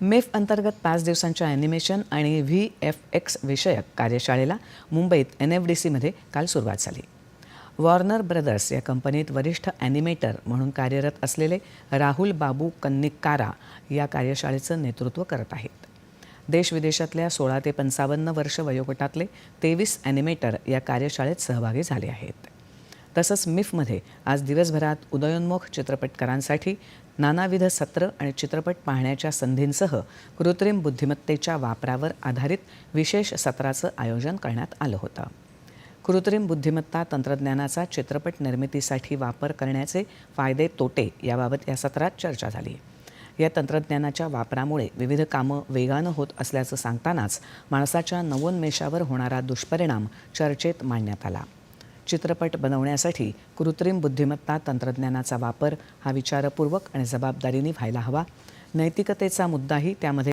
मेफ अंतर्गत पाच दिवसांच्या ॲनिमेशन आणि व्ही एफ एक्स विषयक कार्यशाळेला मुंबईत एन एफ डी सीमध्ये काल सुरुवात झाली. वॉर्नर ब्रदर्स या कंपनीत वरिष्ठ ॲनिमेटर म्हणून कार्यरत असलेले राहुल बाबू कन्निकारा या कार्यशाळेचं नेतृत्व करत आहेत. देशविदेशातल्या सोळा ते पंचावन्न वर्ष वयोगटातले तेवीस ॲनिमेटर या कार्यशाळेत सहभागी झाले आहेत. तसंच मिफमध्ये आज दिवसभरात उदयोन्मुख चित्रपटकारांसाठी नानाविध सत्र आणि चित्रपट पाहण्याच्या संधींसह कृत्रिम बुद्धिमत्तेच्या वापरावर आधारित विशेष सत्राचं आयोजन करण्यात आलं होतं. कृत्रिम बुद्धिमत्ता तंत्रज्ञानाचा चित्रपट निर्मितीसाठी वापर करण्याचे फायदे तोटे याबाबत या सत्रात चर्चा झाली. या तंत्रज्ञानाच्या वापरामुळे विविध कामं वेगानं होत असल्याचं सांगतानाच माणसाच्या नवोन्मेषावर होणारा दुष्परिणाम चर्चेत मांडण्यात आला. चित्रपट बनवण्यासाठी कृत्रिम बुद्धिमत्ता तंत्रज्ञानाचा वापर हा विचारपूर्वक आणि जबाबदारीने व्हायला हवा. नैतिकतेचा मुद्दाही त्यामध्ये